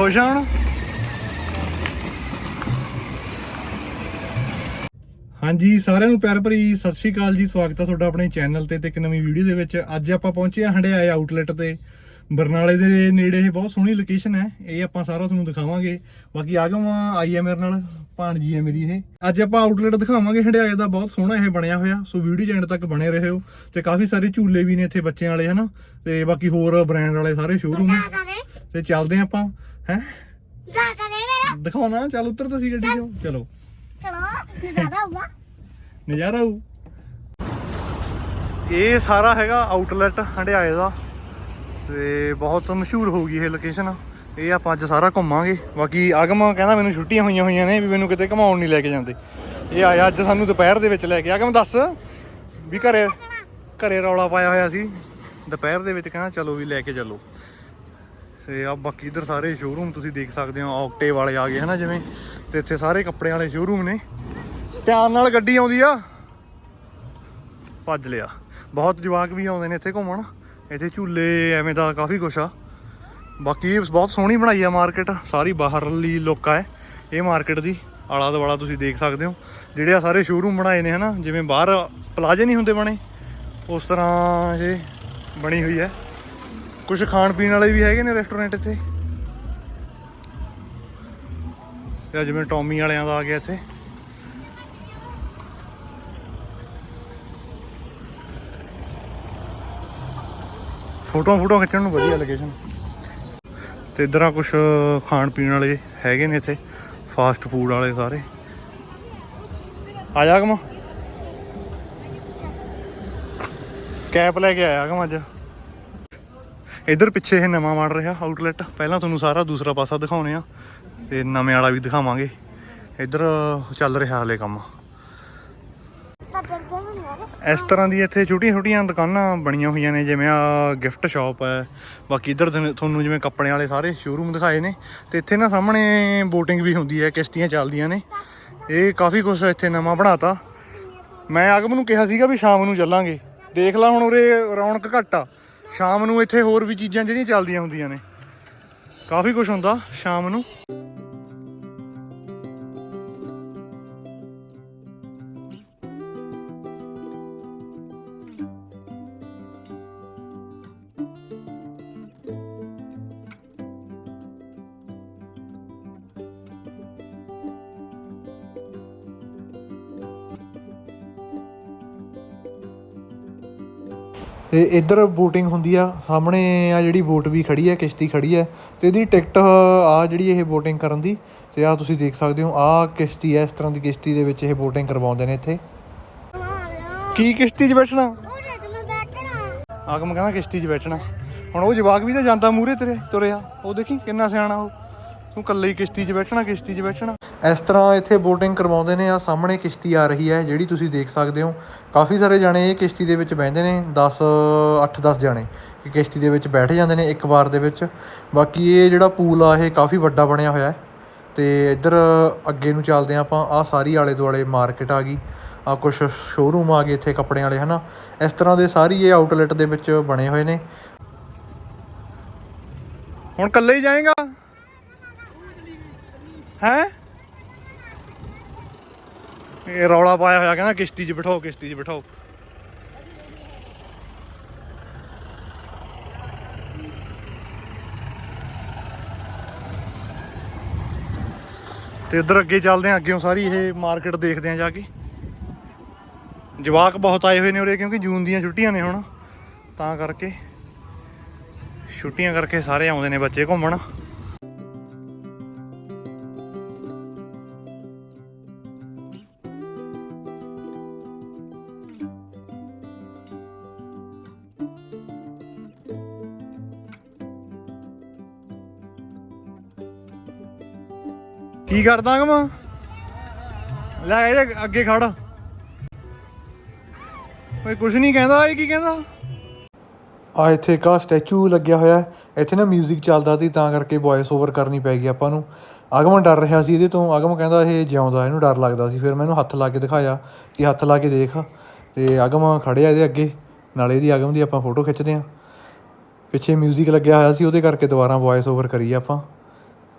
ਖੁਸ਼ ਆ ਹੁਣ? ਹਾਂਜੀ ਸਾਰਿਆਂ ਨੂੰ ਪਿਆਰ ਭਰੀ ਸਤਿ ਸ਼੍ਰੀ ਅਕਾਲ ਜੀ। ਸਵਾਗਤ ਹੈ ਤੁਹਾਡਾ ਆਪਣੇ ਚੈਨਲ ਤੇ ਤੇ ਇੱਕ ਨਵੀਂ ਵੀਡੀਓ ਦੇ ਵਿੱਚ। ਅੱਜ ਆਪਾਂ ਪਹੁੰਚੇ ਹਾਂ ਹੰਡਿਆਏ ਆਊਟਲੈਟ ਤੇ। ਬਰਨਾਲੇ ਦੇ ਨੇੜੇ ਇਹ ਬਹੁਤ ਸੋਹਣੀ ਲੋਕੇਸ਼ਨ ਹੈ। ਇਹ ਆਪਾਂ ਸਾਰਾ ਤੁਹਾਨੂੰ ਦਿਖਾਵਾਂਗੇ। ਬਾਕੀ ਆਗਮ ਆਈ ਹੈ ਮੇਰੇ ਨਾਲ। ਭਾਣਜੀ ਹੈ ਮੇਰੀ ਇਹ। ਅੱਜ ਆਪਾਂ ਆਊਟਲੈਟ ਦਿਖਾਵਾਂਗੇ ਹੰਡਿਆਏ ਦਾ। ਬਹੁਤ ਸੋਹਣਾ ਇਹ ਬਣਿਆ ਹੋਇਆ। ਸੋ ਵੀਡੀਓ ਐਂਡ ਤੱਕ ਬਣੇ ਰਹੋ। ਤੇ ਕਾਫੀ ਸਾਰੇ ਝੂਲੇ ਵੀ ਨੇ ਇੱਥੇ ਬੱਚਿਆਂ ਵਾਲੇ ਹਨਾ? ਤੇ ਬਾਕੀ ਹੋਰ ਬ੍ਰਾਂਡ ਵਾਲੇ ਸਾਰੇ ਸ਼ੋਰੂਮ ਤੇ ਚੱਲਦੇ ਹਾਂ? ਆਪਾਂ ਹੈ ਦਿਖਾਉਣਾ ਚੱਲ ਉੱਤਰ ਤੁਸੀਂ ਗੱਡੀ ਚੋਂ ਚਲੋ। ਨਜ਼ਾਰਾ ਆਊ ਇਹ ਸਾਰਾ ਹੈਗਾ ਆਊਟਲੈਟ ਹੰਡਿਆਏ ਦਾ। ਤੇ ਬਹੁਤ ਮਸ਼ਹੂਰ ਹੋ ਗਈ ਇਹ ਲੋਕੇਸ਼ਨ ਇਹ ਆਪਾਂ ਅੱਜ ਸਾਰਾ ਘੁੰਮਾਂਗੇ। ਬਾਕੀ ਆਗਮ ਕਹਿੰਦਾ ਮੈਨੂੰ ਛੁੱਟੀਆਂ ਹੋਈਆਂ ਹੋਈਆਂ ਨੇ ਵੀ ਮੈਨੂੰ ਕਿਤੇ ਘਮਾਉਣ ਨਹੀਂ ਲੈ ਕੇ ਜਾਂਦੇ। ਇਹ ਆਇਆ ਅੱਜ ਸਾਨੂੰ ਦੁਪਹਿਰ ਦੇ ਵਿੱਚ ਲੈ ਕੇ। ਆਗਮ ਦੱਸ ਵੀ ਘਰੇ ਘਰੇ ਰੌਲਾ ਪਾਇਆ ਹੋਇਆ ਸੀ। ਦੁਪਹਿਰ ਦੇ ਵਿੱਚ ਕਹਿੰਦਾ ਚਲੋ ਵੀ ਲੈ ਕੇ ਚੱਲੋ। ਤੇ ਆ ਬਾਕੀ ਇਧਰ ਸਾਰੇ ਸ਼ੋਰੂਮ ਤੁਸੀਂ ਦੇਖ ਸਕਦੇ ਹੋ ਆਕਟੇ ਵਾਲੇ ਆ ਗਏ ਹਨਾ ਜਿਵੇਂ, ਤੇ ਇੱਥੇ ਸਾਰੇ ਕੱਪੜੇ ਵਾਲੇ ਸ਼ੋਰੂਮ ਨੇ। ਧਿਆਨ ਨਾਲ ਗੱਡੀ ਆਉਂਦੀ ਆ। ਭੱਜ ਲਿਆ। ਬਹੁਤ ਜਵਾਕ ਵੀ ਆਉਂਦੇ ਨੇ ਇੱਥੇ ਘੁੰਮਣ। ਇੱਥੇ ਝੂਲੇ ਐਵੇਂ ਦਾ ਕਾਫੀ ਕੁਛ ਆ। ਬਾਕੀ ਬਹੁਤ ਸੋਹਣੀ ਬਣਾਈ ਆ ਮਾਰਕੀਟ ਸਾਰੀ ਬਾਹਰਲੀ ਲੋਕਾਂ ਹੈ ਇਹ। ਮਾਰਕੀਟ ਦੀ ਆਲਾ ਦੁਆਲਾ ਤੁਸੀਂ ਦੇਖ ਸਕਦੇ ਹੋ। ਜਿਹੜੇ ਆ ਸਾਰੇ ਸ਼ੋਰੂਮ ਬਣਾਏ ਨੇ ਹਨਾ, ਜਿਵੇਂ ਬਾਹਰ ਪਲਾਜ਼ੇ ਨਹੀਂ ਹੁੰਦੇ ਬਣੇ, ਉਸ ਤਰ੍ਹਾਂ ਇਹ ਬਣੀ ਹੋਈ ਹੈ ਕੁਝ ਖਾਣ ਪੀਣ ਵਾਲੇ ਵੀ ਹੈਗੇ ਨੇ ਰੈਸਟੋਰੈਂਟ ਇੱਥੇ। ਤੇ ਜਿਵੇਂ ਟੌਮੀ ਵਾਲਿਆਂ ਦਾ ਆ ਗਿਆ ਇੱਥੇ। ਫੋਟੋਆਂ ਫੋਟੋਆਂ ਖਿੱਚਣ ਨੂੰ ਵਧੀਆ ਲੋਕੇਸ਼ਨ ਤੇ ਇਧਰ ਆ ਕੁਝ ਖਾਣ ਪੀਣ ਵਾਲੇ ਹੈਗੇ ਨੇ ਇੱਥੇ ਫਾਸਟ ਫੂਡ ਵਾਲੇ ਸਾਰੇ। ਆ ਜਾ ਕਮਾ ਕੈਪ ਲੈ ਕੇ ਆਇਆ ਕਮ ਅੱਜ। ਇਧਰ ਪਿੱਛੇ ਇਹ ਨਵਾਂ ਬਣ ਰਿਹਾ ਆਊਟਲੈਟ ਪਹਿਲਾਂ ਤੁਹਾਨੂੰ ਸਾਰਾ ਦੂਸਰਾ ਪਾਸਾ ਦਿਖਾਉਣੇ ਆ, ਤੇ ਨਵੇਂ ਵਾਲਾ ਵੀ ਦਿਖਾਵਾਂਗੇ। ਇਧਰ ਚੱਲ ਰਿਹਾ ਹਲੇ ਕੰਮ। ਇਸ ਤਰ੍ਹਾਂ ਦੀ ਇੱਥੇ ਛੋਟੀਆਂ ਛੋਟੀਆਂ ਦੁਕਾਨਾਂ ਬਣੀਆਂ ਹੋਈਆਂ ਨੇ, ਜਿਵੇਂ ਆ ਗਿਫਟ ਸ਼ਾਪ ਹੈ। ਬਾਕੀ ਇਧਰ ਤੁਹਾਨੂੰ ਜਿਵੇਂ ਕੱਪੜਿਆਂ ਵਾਲੇ ਸਾਰੇ ਸ਼ੋਰੂਮ ਦਿਖਾਏ ਨੇ, ਤੇ ਇੱਥੇ ਨਾ ਸਾਹਮਣੇ ਬੋਟਿੰਗ ਵੀ ਹੁੰਦੀ ਹੈ, ਕਿਸ਼ਤੀਆਂ ਚੱਲਦੀਆਂ ਨੇ। ਇਹ ਕਾਫੀ ਕੁਝ ਇੱਥੇ ਨਵਾਂ ਬਣਾਤਾ। ਮੈਂ ਆਗਮ ਨੂੰ ਕਿਹਾ ਸੀਗਾ ਵੀ ਸ਼ਾਮ ਨੂੰ ਚੱਲਾਂਗੇ। ਦੇਖ ਲਾ ਹੁਣ ਉਰੇ ਰੌਣਕ ਘੱਟ ਆ। ਸ਼ਾਮ ਨੂੰ ਇੱਥੇ ਹੋਰ ਵੀ ਚੀਜ਼ਾਂ ਜਿਹੜੀਆਂ ਚੱਲਦੀਆਂ ਹੁੰਦੀਆਂ ਨੇ। ਕਾਫੀ ਕੁਝ ਹੁੰਦਾ ਸ਼ਾਮ ਨੂੰ। ਤੇ ਇੱਧਰ ਬੋਟਿੰਗ ਹੁੰਦੀ ਆ, ਸਾਹਮਣੇ ਆ ਜਿਹੜੀ ਬੋਟ ਵੀ ਖੜੀ ਹੈ ਕਿਸ਼ਤੀ ਖੜੀ ਹੈ ਤੇ ਇਹਦੀ ਟਿਕਟ ਆ ਜਿਹੜੀ ਇਹ ਬੋਟਿੰਗ ਕਰਨ ਦੀ, ਤੇ ਆ ਤੁਸੀਂ ਦੇਖ ਸਕਦੇ ਹੋ ਆ ਕਿਸ਼ਤੀ ਹੈ ਇਸ ਤਰ੍ਹਾਂ ਦੀ ਕਿਸ਼ਤੀ ਦੇ ਵਿੱਚ ਇਹ ਬੋਟਿੰਗ ਕਰਵਾਉਂਦੇ ਨੇ ਇੱਥੇ। ਕੀ ਕਿਸ਼ਤੀ 'ਚ ਬੈਠਣਾ? ਆਗਮ ਕਹਿੰਦਾ ਕਿਸ਼ਤੀ 'ਚ ਬੈਠਣਾ। ਹੁਣ ਉਹ ਜਵਾਕ ਵੀ ਤਾਂ ਜਾਂਦਾ ਮੂਰੇ ਤੇਰੇ, ਤੁਰਿਆ। ਉਹ ਦੇਖੀ ਕਿੰਨਾ ਸਿਆਣਾ ਉਹ। ਤੂੰ ਇਕੱਲੇ ਹੀ ਕਿਸ਼ਤੀ 'ਚ ਬੈਠਣਾ, ਕਿਸ਼ਤੀ 'ਚ ਬੈਠਣਾ। ਇਸ ਤਰ੍ਹਾਂ ਇੱਥੇ ਬੋਟਿੰਗ ਕਰਵਾਉਂਦੇ ਨੇ, ਆ ਸਾਹਮਣੇ ਕਿਸ਼ਤੀ ਆ ਰਹੀ ਹੈ, ਜਿਹੜੀ ਤੁਸੀਂ ਦੇਖ ਸਕਦੇ ਹੋ। ਕਾਫੀ ਸਾਰੇ ਜਾਣੇ ਇਹ ਕਿਸ਼ਤੀ ਦੇ ਵਿੱਚ ਬਹਿੰਦੇ ਨੇ 10 8-10 ਜਾਣੇ ਕਿ ਕਿਸ਼ਤੀ ਦੇ ਵਿੱਚ ਬੈਠ ਜਾਂਦੇ ਨੇ ਇੱਕ ਵਾਰ ਦੇ ਵਿੱਚ। ਬਾਕੀ ਇਹ ਜਿਹੜਾ ਪੂਲ ਆ, ਇਹ ਕਾਫੀ ਵੱਡਾ ਬਣਿਆ ਹੋਇਆ ਹੈ। ਤੇ ਇੱਧਰ ਅੱਗੇ ਨੂੰ ਚੱਲਦੇ ਹਾਂ ਆਪਾਂ ਆ ਸਾਰੀ ਆਲੇ ਦੁਆਲੇ ਮਾਰਕੀਟ ਆ ਗਈ। ਆ ਕੁਝ ਸ਼ੋਰੂਮ ਆ ਗਏ ਇੱਥੇ ਕੱਪੜਿਆਂ ਵਾਲੇ, ਹਨਾ? ਇਸ ਤਰ੍ਹਾਂ ਦੇ ਸਾਰੀ ਇਹ ਆਊਟਲੈਟ ਦੇ ਵਿੱਚ ਬਣੇ ਹੋਏ ਨੇ। ਹੁਣ ਇਕੱਲੇ ਹੀ ਜਾਏਗਾ? ਹੈ? ਇਹ ਰੌਲਾ ਪਾਇਆ ਹੋਇਆ, ਕਹਿੰਦਾ ਕਿਸ਼ਤੀ 'ਚ ਬਿਠਾਓ, ਕਿਸ਼ਤੀ 'ਚ ਬਿਠਾਓ। ਤੇ ਉਧਰ ਅੱਗੇ ਚੱਲਦੇ ਆਂ ਅੱਗੇੋਂ ਸਾਰੀ ਇਹ ਮਾਰਕੀਟ ਦੇਖਦੇ ਆਂ ਜਾ ਕੇ। ਜਵਾਕ ਬਹੁਤ ਆਏ ਹੋਏ ਨੇ ਉਰੇ, ਕਿਉਂਕਿ ਜੂਨ ਦੀਆਂ ਛੁੱਟੀਆਂ ਨੇ ਹੁਣ। ਤਾਂ ਕਰਕੇ, ਛੁੱਟੀਆਂ ਕਰਕੇ ਸਾਰੇ ਆਉਂਦੇ ਨੇ ਬੱਚੇ ਘੁੰਮਣ। ਕੀ ਕਰਦਾ ਗਮਾ ਲੈ ਇਹਦੇ ਅੱਗੇ ਖੜ ਓਏ ਕੁਛ ਨਹੀਂ ਕਹਿੰਦਾ ਇਹ ਕੀ ਕਹਿੰਦਾ ਆ ਇੱਥੇ ਇੱਕ ਆਹ ਸਟੈਚੂ ਲੱਗਿਆ ਹੋਇਆ ਹੈ। ਇੱਥੇ ਨਾ 뮤직 ਚੱਲਦਾ ਸੀ ਤਾਂ ਕਰਕੇ ਵੌਇਸ ਓਵਰ ਕਰਨੀ ਪੈ ਗਈ ਆਪਾਂ ਨੂੰ ਆਗਮ ਡਰ ਰਿਹਾ ਸੀ ਇਹਦੇ ਤੋਂ ਆਗਮ ਕਹਿੰਦਾ ਇਹ ਜਿਉਂਦਾ ਇਹਨੂੰ ਡਰ ਲੱਗਦਾ ਸੀ ਫਿਰ ਮੈਂ ਇਹਨੂੰ ਹੱਥ ਲਾ ਕੇ ਦਿਖਾਇਆ ਕਿ ਹੱਥ ਲਾ ਕੇ ਦੇਖ ਤੇ ਆਗਮ ਖੜਿਆ ਇਹਦੇ ਅੱਗੇ ਨਾਲੇ ਇਹਦੀ ਆਗਮ ਦੀ ਆਪਾਂ ਫੋਟੋ ਖਿੱਚਦੇ ਹਾਂ ਪਿੱਛੇ 뮤직 ਲੱਗਿਆ ਹੋਇਆ ਸੀ ਉਹਦੇ ਕਰਕੇ ਦੁਬਾਰਾ ਵੌਇਸ ਓਵਰ ਕਰੀ ਆਪਾਂ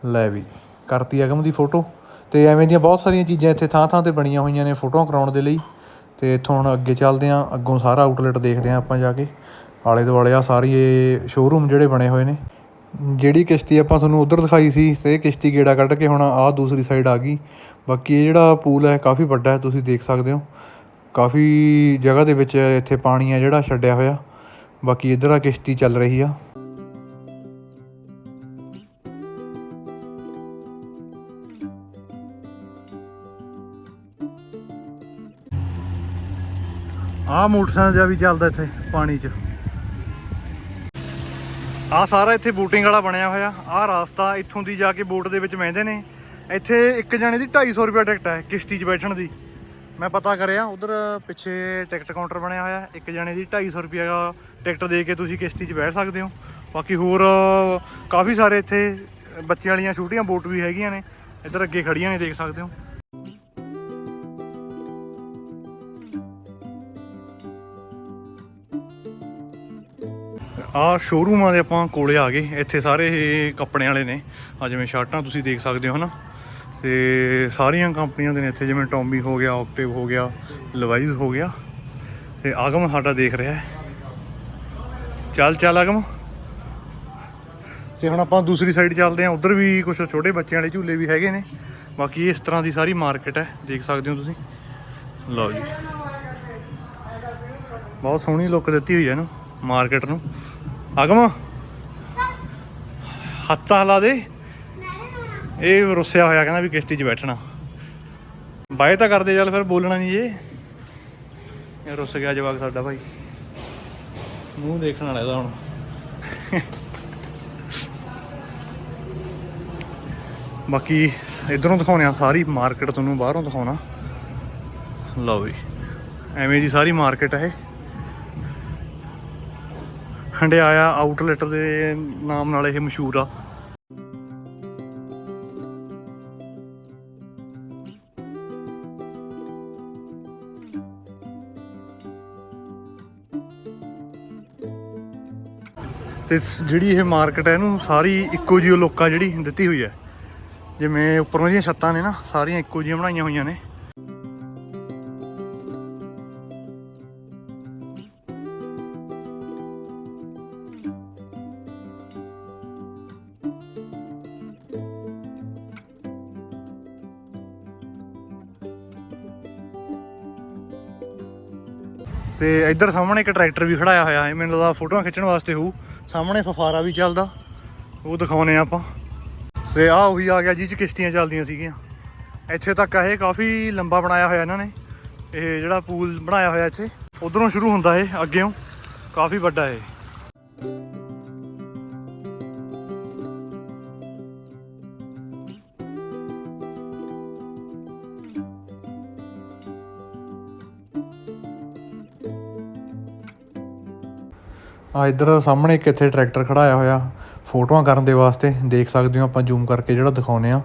ਲੈ ਵੀ ਕਰਤੀ ਅਗਮ ਦੀ ਫੋਟੋ। ਤੇ ਐਵੇਂ ਦੀਆਂ ਬਹੁਤ ਸਾਰੀਆਂ ਚੀਜ਼ਾਂ ਇੱਥੇ ਥਾਂ ਥਾਂ ਤੇ ਬਣੀਆਂ ਹੋਈਆਂ ਨੇ ਫੋਟੋਆਂ ਕਰਾਉਣ ਦੇ ਲਈ। ਤੇ ਇੱਥੋਂ ਹੁਣ ਅੱਗੇ ਚੱਲਦੇ ਆਂ ਅੱਗੋਂ ਸਾਰਾ ਆਊਟਲੈਟ ਦੇਖਦੇ ਆਂ ਆਪਾਂ ਜਾ ਕੇ। ਆਲੇ ਦੁਆਲੇ ਆ ਸਾਰੀ ਇਹ ਸ਼ੋਰੂਮ ਜਿਹੜੇ ਬਣੇ ਹੋਏ ਨੇ। ਜਿਹੜੀ ਕਿਸ਼ਤੀ ਆਪਾਂ ਤੁਹਾਨੂੰ ਉਧਰ ਦਿਖਾਈ ਸੀ, ਤੇ ਇਹ ਕਿਸ਼ਤੀ ਗੇੜਾ ਕੱਢ ਕੇ ਹੁਣ ਆਹ ਦੂਸਰੀ ਸਾਈਡ ਆ ਗਈ। ਬਾਕੀ ਇਹ ਜਿਹੜਾ ਪੂਲ ਹੈ, ਕਾਫੀ ਵੱਡਾ ਹੈ, ਤੁਸੀਂ ਦੇਖ ਸਕਦੇ ਹੋ। ਕਾਫੀ ਜਗ੍ਹਾ ਦੇ ਵਿੱਚ ਇੱਥੇ ਪਾਣੀ ਹੈ ਜਿਹੜਾ ਛੱਡਿਆ ਹੋਇਆ। ਬਾਕੀ ਇੱਧਰ ਆ ਕਿਸ਼ਤੀ ਚੱਲ ਰਹੀ ਆ। ਆਹ ਮੋਟਰਸਾਈਕਲ ਜਿਹਾ ਵੀ ਚੱਲਦਾ ਇੱਥੇ ਪਾਣੀ 'ਚ। ਆਹ ਸਾਰਾ ਇੱਥੇ ਬੋਟਿੰਗ ਵਾਲਾ ਬਣਿਆ ਹੋਇਆ। ਆਹ ਰਾਸਤਾ ਇੱਥੋਂ ਦੀ ਜਾ ਕੇ ਬੋਟ ਦੇ ਵਿੱਚ ਬਹਿੰਦੇ ਨੇ। ਇੱਥੇ ਇੱਕ ਜਣੇ ਦੀ 250 ਰੁਪਏ ਟਿਕਟ ਹੈ ਕਿਸ਼ਤੀ 'ਚ ਬੈਠਣ ਦੀ। ਮੈਂ ਪਤਾ ਕਰਿਆ, ਉਧਰ ਪਿੱਛੇ ਟਿਕਟ ਕਾਊਂਟਰ ਬਣਿਆ ਹੋਇਆ। ਇੱਕ ਜਣੇ ਦੀ 250 ਰੁਪਏ ਦਾ ਟਿਕਟ ਦੇ ਕੇ ਤੁਸੀਂ ਕਿਸ਼ਤੀ 'ਚ ਬੈਠ ਸਕਦੇ ਹੋ। ਬਾਕੀ ਹੋਰ ਕਾਫੀ ਸਾਰੇ ਇੱਥੇ ਬੱਚਿਆਂ ਵਾਲੀਆਂ ਛੋਟੀਆਂ ਬੋਟ ਵੀ ਹੈਗੀਆਂ ਨੇ। ਇੱਧਰ ਅੱਗੇ ਖੜੀਆਂ ਨੇ, ਦੇਖ ਸਕਦੇ ਹੋ। ਆ ਸ਼ੋਰੂਮਾਂ ਦੇ ਆਪਾਂ ਕੋਲੇ ਆ ਗਏ। ਇੱਥੇ ਸਾਰੇ ਇਹ ਕੱਪੜਿਆਂ ਵਾਲੇ ਨੇ। ਆ ਜਿਵੇਂ ਸ਼ਰਟਾਂ ਤੁਸੀਂ ਦੇਖ ਸਕਦੇ ਹੋ ਹਨਾ। ਤੇ ਸਾਰੀਆਂ ਕੰਪਨੀਆਂ ਦੇ ਨੇ ਇੱਥੇ, ਜਿਵੇਂ ਟੌਮੀ ਹੋ ਗਿਆ ਆਕਟਿਵ ਹੋ ਗਿਆ ਲਵਾਈਜ਼ ਹੋ ਗਿਆ। ਤੇ ਆਗਮ ਸਾਡਾ ਦੇਖ ਰਿਹਾ ਹੈ। ਚੱਲ ਚੱਲ ਆਗਮ। ਤੇ ਹੁਣ ਆਪਾਂ ਦੂਸਰੀ ਸਾਈਡ ਚੱਲਦੇ ਹਾਂ। ਉਧਰ ਵੀ ਕੁਝ ਛੋਟੇ ਬੱਚਿਆਂ ਵਾਲੇ ਝੂਲੇ ਵੀ ਹੈਗੇ ਨੇ। ਬਾਕੀ ਇਸ ਤਰ੍ਹਾਂ ਦੀ ਸਾਰੀ ਮਾਰਕੀਟ ਹੈ। ਦੇਖ ਸਕਦੇ ਹੋ ਤੁਸੀਂ। ਲਓ ਜੀ। ਬਹੁਤ ਸੋਹਣੀ ਲੁੱਕ ਦਿੱਤੀ ਹੋਈ ਹੈ ਇਹਨੂੰ ਮਾਰਕੀਟ ਨੂੰ। ਅਗਮ ਹੱਥਾਂ ਹਿਲਾ ਦੇ। ਇਹ ਰੁੱਸਿਆ ਹੋਇਆ ਕਹਿੰਦਾ ਵੀ ਕਿਸ਼ਤੀ 'ਚ ਬੈਠਣਾ। ਬਾਏ ਤਾਂ ਕਰਦੇ ਚੱਲ ਫਿਰ ਬੋਲਣਾ ਨਹੀਂ ਜੇ ਇਹ ਰੁੱਸ ਗਿਆ ਜਵਾਕ ਸਾਡਾ ਭਾਈ। ਮੂੰਹ ਦੇਖਣ ਵਾਲਾ ਇਹਦਾ ਹੁਣ। ਬਾਕੀ ਇਧਰੋਂ ਦਿਖਾਉਣੇ ਆ ਸਾਰੀ ਮਾਰਕੀਟ ਤੁਹਾਨੂੰ, ਬਾਹਰੋਂ ਦਿਖਾਉਣਾ। ਲਓ ਵੀ ਐਵੇਂ ਦੀ ਸਾਰੀ ਮਾਰਕੀਟ ਹੈ ਹੰਡਿਆਇਆ ਆਊਟਲੈਟ ਦੇ ਨਾਮ ਨਾਲ ਇਹ ਮਸ਼ਹੂਰ ਆ। ਤੇ ਜਿਹੜੀ ਇਹ ਮਾਰਕੀਟ ਹੈ ਇਹਨੂੰ ਸਾਰੀ ਇੱਕੋ ਜਿਹੀ ਲੋਕਾਂ ਜਿਹੜੀ ਦਿੱਤੀ ਹੋਈ ਹੈ ਜਿਵੇਂ ਉੱਪਰੋਂ ਦੀਆਂ ਛੱਤਾਂ ਨੇ ਨਾ, ਸਾਰੀਆਂ ਇੱਕੋ ਜਿਹੀਆਂ ਬਣਾਈਆਂ ਹੋਈਆਂ ਨੇ। ਤੇ ਇੱਧਰ ਸਾਹਮਣੇ ਇੱਕ ਟਰੈਕਟਰ ਵੀ ਖੜਾਇਆ ਹੋਇਆ ਹੈ। ਮੈਨੂੰ ਲੱਗਦਾ ਫੋਟੋਆਂ ਖਿੱਚਣ ਵਾਸਤੇ ਹੋਊ। ਸਾਹਮਣੇ ਫਫਾਰਾ ਵੀ ਚੱਲਦਾ। ਉਹ ਦਿਖਾਉਨੇ ਆ ਆਪਾਂ। ਤੇ ਆਹ ਉਹੀ ਆ ਗਿਆ ਜਿਹ ਚ ਕਿਸ਼ਤੀਆਂ ਚੱਲਦੀਆਂ ਸੀਗੀਆਂ। ਇੱਥੇ ਤੱਕ ਇਹ ਕਾਫੀ ਲੰਬਾ ਬਣਾਇਆ ਹੋਇਆ ਇਹਨਾਂ ਨੇ। ਇਹ ਜਿਹੜਾ ਪੂਲ ਬਣਾਇਆ ਹੋਇਆ ਇੱਥੇ। ਉਧਰੋਂ ਸ਼ੁਰੂ ਹੁੰਦਾ ਇਹ ਅੱਗੇੋਂ ਕਾਫੀ ਵੱਡਾ ਇਹ। ਆ ਇੱਧਰ ਸਾਹਮਣੇ ਇੱਕ ਇੱਥੇ ਟਰੈਕਟਰ ਖੜਾਇਆ ਹੋਇਆ। ਫੋਟੋਆਂ ਕਰਨ ਦੇ ਵਾਸਤੇ ਦੇਖ ਸਕਦੇ ਹੋ ਆਪਾਂ ਜ਼ੂਮ ਕਰਕੇ ਜਿਹੜਾ ਦਿਖਾਉਨੇ ਆ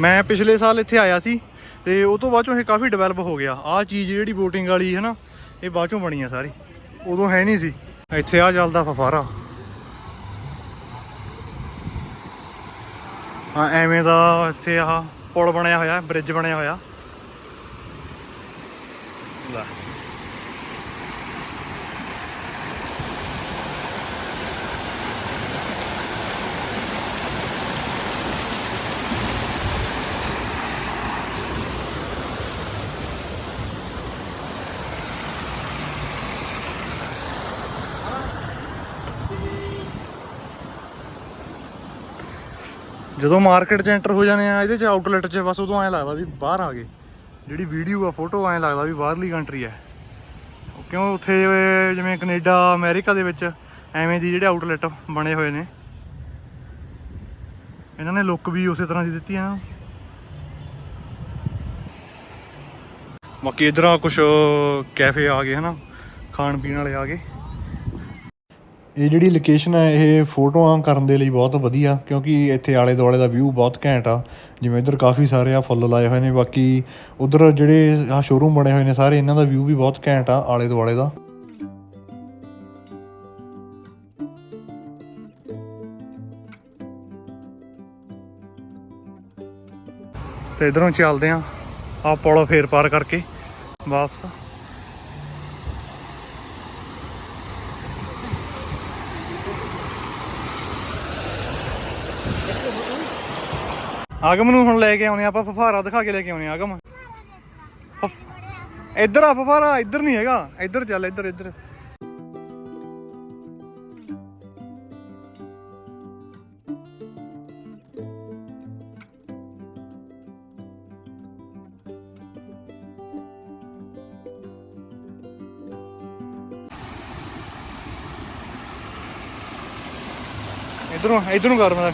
ਮੈਂ ਪਿਛਲੇ ਸਾਲ ਇੱਥੇ ਆਇਆ ਸੀ ਤੇ ਉਹ ਤੋਂ ਬਾਅਦ ਚੋਂ ਇਹ ਕਾਫੀ ਡਿਵੈਲਪ ਹੋ ਗਿਆ। ਆਹ ਚੀਜ਼ ਜਿਹੜੀ ਬੋਟਿੰਗ ਵਾਲੀ ਹੈ ਨਾ, ਇਹ ਬਾਅਦ ਚੋਂ ਬਣੀ ਆ ਸਾਰੀ। ਉਦੋਂ ਹੈ ਨਹੀਂ ਸੀ। ਇੱਥੇ ਆ ਚੱਲਦਾ ਫਫਾਰਾ ਹਾਂ, ਐਵੇਂ ਦਾ ਇੱਥੇ ਆਹ ਪੁਲ ਬਣਿਆ ਹੋਇਆ ਬ੍ਰਿਜ ਬਣਿਆ ਹੋਇਆ। ਲੈ ਜਦੋਂ ਮਾਰਕੀਟ 'ਚ ਐਂਟਰ ਹੋ ਜਾਂਦੇ ਆ, ਇਹਦੇ 'ਚ ਆਊਟਲੈਟ 'ਚ ਬਸ ਉਦੋਂ ਐਂ ਲੱਗਦਾ ਵੀ ਬਾਹਰ ਆ ਗਏ। ਜਿਹੜੀ ਵੀਡੀਓ ਆ ਫੋਟੋ ਐਂ ਲੱਗਦਾ ਵੀ ਬਾਹਰਲੀ ਕੰਟਰੀ ਹੈ ਕਿਉਂ ਉੱਥੇ, ਜਿਵੇਂ ਕੈਨੇਡਾ, ਅਮਰੀਕਾ ਦੇ ਵਿੱਚ ਐਵੇਂ ਦੀ ਜਿਹੜੇ ਆਊਟਲੈਟ ਬਣੇ ਹੋਏ ਨੇ। ਇਹਨਾਂ ਨੇ ਲੁੱਕ ਵੀ ਉਸੇ ਤਰ੍ਹਾਂ ਦੀ ਦਿੱਤੀ ਹੈ ਨਾ। ਬਾਕੀ ਇਧਰ ਆ ਕੁਝ ਕੈਫੇ ਆ ਗਏ ਹਨਾ ਖਾਣ ਪੀਣ ਵਾਲੇ ਆ ਗਏ। ਇਹ ਜਿਹੜੀ ਲੋਕੇਸ਼ਨ ਹੈ, ਇਹ ਫੋਟੋਆਂ ਕਰਨ ਦੇ ਲਈ ਬਹੁਤ ਵਧੀਆ, ਕਿਉਂਕਿ ਇੱਥੇ ਆਲੇ ਦੁਆਲੇ ਦਾ ਵਿਊ ਬਹੁਤ ਘੈਂਟ ਆ। ਜਿਵੇਂ ਇੱਧਰ ਕਾਫੀ ਸਾਰੇ ਆ ਫੁੱਲ ਲਾਏ ਹੋਏ ਨੇ, ਬਾਕੀ ਉਧਰ ਜਿਹੜੇ ਆ ਸ਼ੋਰੂਮ ਬਣੇ ਹੋਏ ਨੇ, ਸਾਰੇ ਇਹਨਾਂ ਦਾ ਵਿਊ ਵੀ ਬਹੁਤ ਘੈਂਟ ਆ, ਆਲੇ ਦੁਆਲੇ ਦਾ। ਤੇ ਇਧਰੋਂ ਚੱਲਦੇ ਆ ਆਪ ਪੌੜਾ ਫੇਰ ਪਾਰ ਕਰਕੇ, ਵਾਪਸ। ਆਗਮ ਨੂੰ ਹੁਣ ਲੈ ਕੇ ਆਉਣੇ ਆਪਾਂ ਫਫਾਰਾ ਦਿਖਾ ਕੇ ਲੈ ਕੇ ਆਉਣੇ ਆਗਮ। ਫਫ- ਇੱਧਰ ਆ ਫਫਾਰਾ ਇੱਧਰ ਨਹੀਂ ਹੈਗਾ। ਇੱਧਰ ਚੱਲ, ਇੱਧਰ ਇੱਧਰ। ਇਧਰੋਂ ਇਧਰੋਂ ਕਰ ਮੈਂ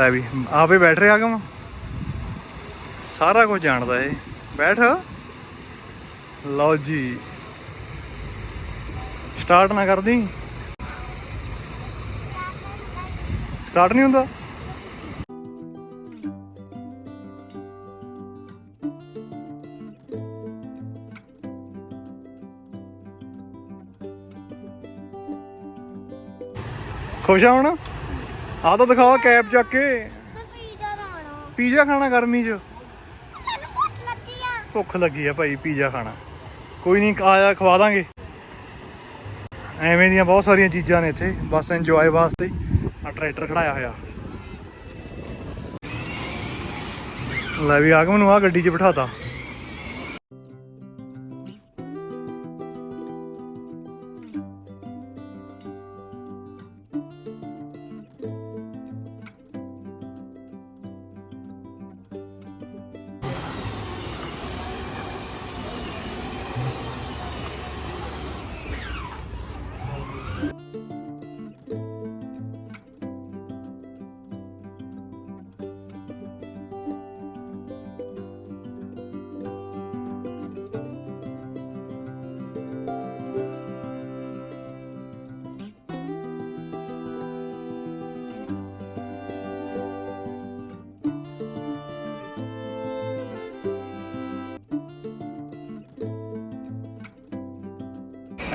ਲੈ ਵੀ। ਆਪੇ ਬੈਠ ਰਿਹਾ ਕਮ? ਸਾਰਾ ਕੁਝ ਜਾਣਦਾ ਏ। ਬੈਠ। ਲਓ ਜੀ। ਸਟਾਰਟ ਨਾ ਕਰਦੀ। ਸਟਾਰਟ ਨਹੀਂ ਹੁੰਦਾ? ਖੁਸ਼ ਆ ਹੁਣ? ਆ ਤਾਂ ਦਿਖਾਓ ਕੈਪ ਚੱਕ ਕੇ। ਪੀਜ਼ਾ ਖਾਣਾ। ਪੀਜ਼ਾ ਖਾਣਾ ਗਰਮੀ 'ਚ? ਮੈਨੂੰ ਭੁੱਖ ਲੱਗੀ ਆ। ਭੁੱਖ ਲੱਗੀ ਆ ਭਾਈ ਪੀਜ਼ਾ ਖਾਣਾ। ਕੋਈ ਨਹੀਂ ਆਇਆ ਖਵਾ ਦਾਂਗੇ। ਐਵੇਂ ਦੀਆਂ ਬਹੁਤ ਸਾਰੀਆਂ ਚੀਜ਼ਾਂ ਨੇ ਇੱਥੇ ਬਸ ਇੰਜੋਏ ਵਾਸਤੇ। ਆ ਟਰੈਕਟਰ ਖੜਾਇਆ ਹੋਇਆ। ਲੈ ਵੀ ਆਗਮ ਨੂੰ ਆ ਗੱਡੀ 'ਚ ਬਿਠਾਤਾ।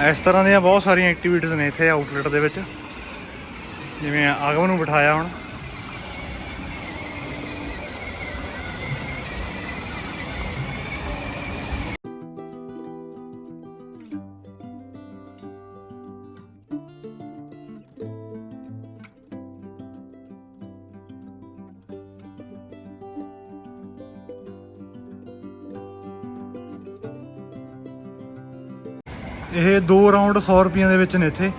ਇਸ ਤਰ੍ਹਾਂ ਦੀਆਂ ਬਹੁਤ ਸਾਰੀਆਂ ਐਕਟੀਵਿਟੀਜ਼ ਨੇ ਇੱਥੇ ਆਊਟਲੈਟ ਦੇ ਵਿੱਚ। ਜਿਵੇਂ ਆਗਮ ਨੂੰ ਬਿਠਾਇਆ ਹੁਣ। ਇਹ ਦੋ ਰਾਉਂਡ 100 ਰੁਪਈਆਂ ਦੇ ਵਿੱਚ ਨੇ ਇੱਥੇ।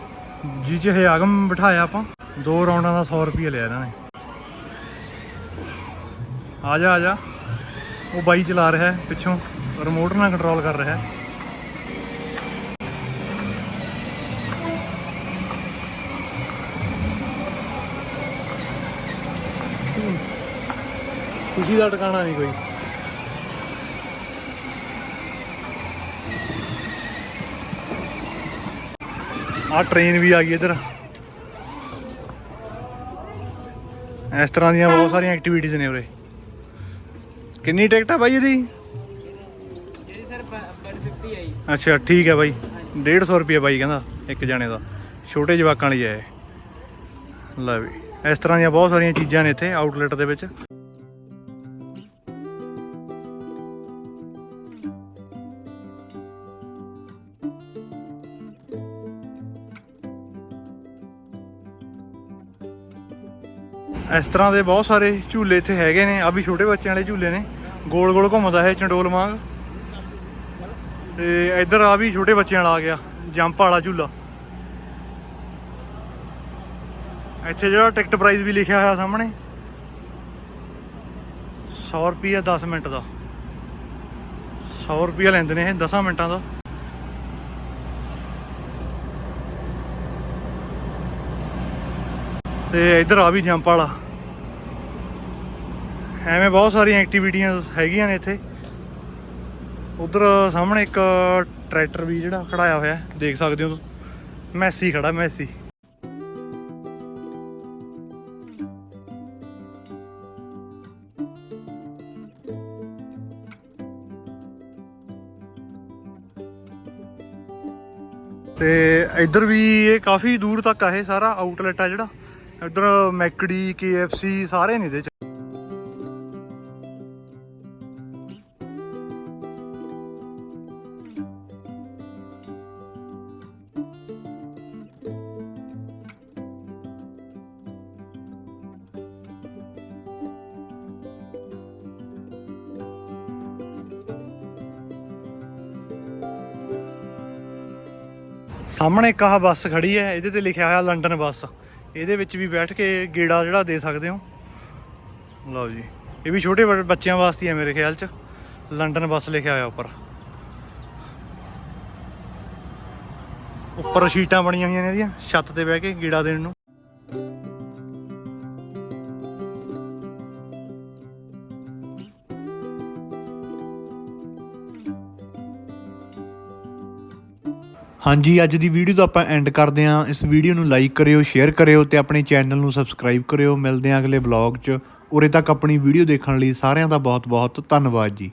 ਜੀ ਚ ਇਹ ਆਗਮ ਬਿਠਾਇਆ ਆਪਾਂ। ਦੋ ਰਾਉਂਡਾਂ ਦਾ 100 ਰੁਪਈਆ ਲਿਆ ਇਹਨਾਂ ਨੇ। ਆ ਜਾ ਆ ਜਾ। ਉਹ ਬਾਈ ਚਲਾ ਰਿਹਾ ਹੈ ਪਿੱਛੋਂ। ਰਿਮੋਟ ਨਾਲ ਕੰਟਰੋਲ ਕਰ ਰਿਹਾ ਹੈ। ਖੁਸ਼ੀ ਦਾ ਟਿਕਾਣਾ ਨਹੀਂ ਕੋਈ। ਆ ਟ੍ਰੇਨ ਵੀ ਆ ਗਈ ਇੱਧਰ। ਇਸ ਤਰ੍ਹਾਂ ਦੀਆਂ ਬਹੁਤ ਸਾਰੀਆਂ ਐਕਟੀਵਿਟੀਜ਼ ਨੇ ਉਰੇ। ਕਿੰਨੀ ਟਿਕਟ ਆ ਬਾਈ ਇਹਦੀ? ਇਹਦੀ ਸਰ 150 ਆਈ ਅੱਛਾ, ਠੀਕ ਹੈ ਬਾਈ। 150 ਰੁਪਏ ਬਾਈ ਕਹਿੰਦਾ ਇੱਕ ਜਣੇ ਦਾ। ਛੋਟੇ ਜਵਾਕਾਂ ਲਈ ਹੈ ਇਹ। ਲੈ ਵੀ, ਇਸ ਤਰ੍ਹਾਂ ਦੀਆਂ ਬਹੁਤ ਸਾਰੀਆਂ ਚੀਜ਼ਾਂ ਨੇ ਇੱਥੇ ਆਊਟਲੈਟ ਦੇ ਵਿੱਚ। ਇਸ ਤਰ੍ਹਾਂ ਦੇ ਬਹੁਤ ਸਾਰੇ ਝੂਲੇ ਇੱਥੇ ਹੈਗੇ ਨੇ। ਆ ਵੀ ਛੋਟੇ ਬੱਚਿਆਂ ਵਾਲੇ ਝੂਲੇ ਨੇ। ਗੋਲ ਗੋਲ ਘੁੰਮਦਾ ਹੈ ਚੰਡੋਲ ਵਾਂਗ ਤੇ ਇੱਧਰ ਆ ਵੀ ਛੋਟੇ ਬੱਚਿਆਂ ਵਾਲਾ ਆ ਗਿਆ, ਜੰਪ ਵਾਲਾ ਝੂਲਾ। ਇੱਥੇ ਜਿਹੜਾ ਟਿਕਟ ਪ੍ਰਾਈਸ ਵੀ ਲਿਖਿਆ ਹੋਇਆ ਸਾਹਮਣੇ 100 ਰੁਪਿਆ 10 ਮਿੰਟ ਦਾ। 100 ਰੁਪਿਆ ਲੈਂਦੇ ਨੇ ਇਹ 10 ਮਿੰਟਾਂ ਦਾ। ਤੇ ਇੱਧਰ ਆ ਵੀ ਜੰਪ ਵਾਲਾ। ਐਵੇਂ ਬਹੁਤ ਸਾਰੀਆਂ ਐਕਟੀਵਿਟੀਆਂ ਹੈਗੀਆਂ ਨੇ ਇੱਥੇ। ਉਧਰ ਸਾਹਮਣੇ ਇੱਕ ਟਰੈਕਟਰ ਵੀ ਜਿਹੜਾ ਖੜਾਇਆ ਹੋਇਆ ਦੇਖ ਸਕਦੇ ਹੋ ਮੈਸੀ ਖੜਾ, ਮੈਸੀ। ਤੇ ਇੱਧਰ ਵੀ ਇਹ ਕਾਫੀ ਦੂਰ ਤੱਕ ਆ ਇਹ ਸਾਰਾ ਆਊਟਲੈਟ ਆ ਜਿਹੜਾ। ਇੱਧਰ ਮੈਕੜੀ KFC ਸਾਰੇ ਨੇ ਇਹਦੇ ਸਾਹਮਣੇ ਇੱਕ ਆਹ ਬੱਸ ਖੜੀ ਹੈ, ਇਹਦੇ ਤੇ ਲਿਖਿਆ ਹੋਇਆ ਲੰਡਨ ਬੱਸ। ਇਹਦੇ ਵਿੱਚ ਵੀ ਬੈਠ ਕੇ ਗੇੜਾ ਜਿਹੜਾ ਦੇ ਸਕਦੇ ਹੋ। ਲਓ ਜੀ, ਇਹ ਵੀ ਛੋਟੇ ਬੱਚਿਆਂ ਵਾਸਤੇ ਹੈ ਮੇਰੇ ਖਿਆਲ ਚ। ਲੰਡਨ ਬੱਸ ਲਿਖਿਆ ਹੋਇਆ ਉੱਪਰ। ਉੱਪਰ ਸ਼ੀਟਾਂ ਬਣੀਆਂ ਹੋਈਆਂ ਨੇ ਇਹਦੀਆਂ, ਛੱਤ ਤੇ ਬਹਿ ਕੇ ਗੇੜਾ ਦੇਣ ਨੂੰ। ਹਾਂਜੀ, ਅੱਜ ਦੀ ਵੀਡੀਓ ਤਾਂ ਆਪਾਂ ਐਂਡ ਕਰਦੇ ਹਾਂ। ਇਸ ਵੀਡੀਓ ਨੂੰ ਲਾਈਕ ਕਰਿਓ ਸ਼ੇਅਰ ਕਰਿਓ ਤੇ ਆਪਣੇ ਚੈਨਲ ਨੂੰ ਸਬਸਕ੍ਰਾਈਬ ਕਰਿਓ। ਮਿਲਦੇ ਹਾਂ ਅਗਲੇ ਬਲੌਗ 'ਚ। ਉਰੇ ਤੱਕ ਆਪਣੀ ਵੀਡੀਓ ਦੇਖਣ ਲਈ ਸਾਰਿਆਂ ਦਾ ਬਹੁਤ ਬਹੁਤ ਧੰਨਵਾਦ ਜੀ।